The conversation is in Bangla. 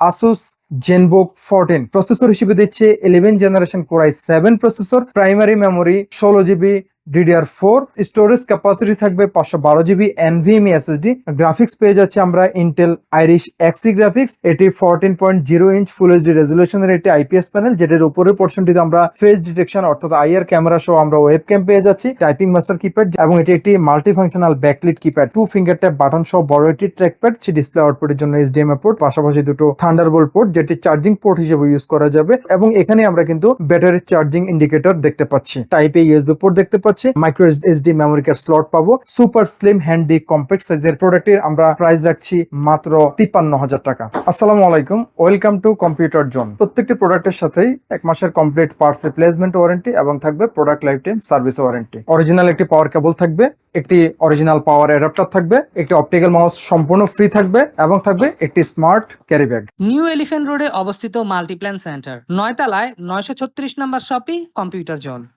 আসুস জেনবুক ফোরটিন প্রসেসর হিসেবে দিচ্ছে eleven generation core i seven processor primary memory ষোলো GB DDR four storage capacity থাকবে পাঁচশো বারো জিবি এনভিএমই এসএসডি গ্রাফিক্স পেয়ে যাচ্ছে আমরা ইন্টেল আইরিশ এক্সি গ্রাফিক্স এটি fourteen point zero inch full HD রেজলিউশনের একটি আইপিএস প্যানেল যেটার উপরের পোর্শনটিতে আমরা ফেস ডিটেকশন অর্থাৎ আইআর ক্যামেরা সহ আমরা ওয়েব ক্যাম পেয়ে যাচ্ছি টাইপিং মাস্টার কিপ্যাড এবং এটি একটি multi functional backlit keypad two finger tap button সহ বড় একটি ট্র্যাকপ্যাড ডিসপ্লে আউটপুটের জন্য এইচডিএমআই পোর্ট পাশাপাশি দুটো থান্ডারবোল্ট পোর্ট যেটি চার্জিং পোর্ট হিসেবে ইউজ করা যাবে। এবং এখানে আমরা কিন্তু ব্যাটারি চার্জিং ইন্ডিকেটর দেখতে পাচ্ছি। টাইপ টাইপে ইউএসবি পোর্ট দেখতে পাচ্ছি। Micro SD memory card slot পাবো। সুপার স্লিম হ্যান্ডি কম্প্যাক্ট সাইজের প্রোডাক্টের আমরা প্রাইস রাখছি মাত্র তিপ্পান্ন হাজার টাকা। আসসালামু আলাইকুম। ওয়েলকাম টু কম্পিউটার জোন প্রত্যেকটি প্রোডাক্টের সাথেই এক মাসের কমপ্লিট পার্টস রিপ্লেসমেন্ট ওয়ারেন্টি এবং থাকবে product life time service warranty original একটি পাওয়ার কেবল থাকবে, একটি অরিজিনাল পাওয়ার অ্যাডাপ্টার থাকবে, একটি অপটিক্যাল মাউস সম্পূর্ণ ফ্রি থাকবে এবং থাকবে একটি smart carry bag new elephant রোডে অবস্থিত মাল্টিপ্ল্যান সেন্টার নয়তলায় নয়শো ছত্রিশ নম্বর শপি কম্পিউটার জোন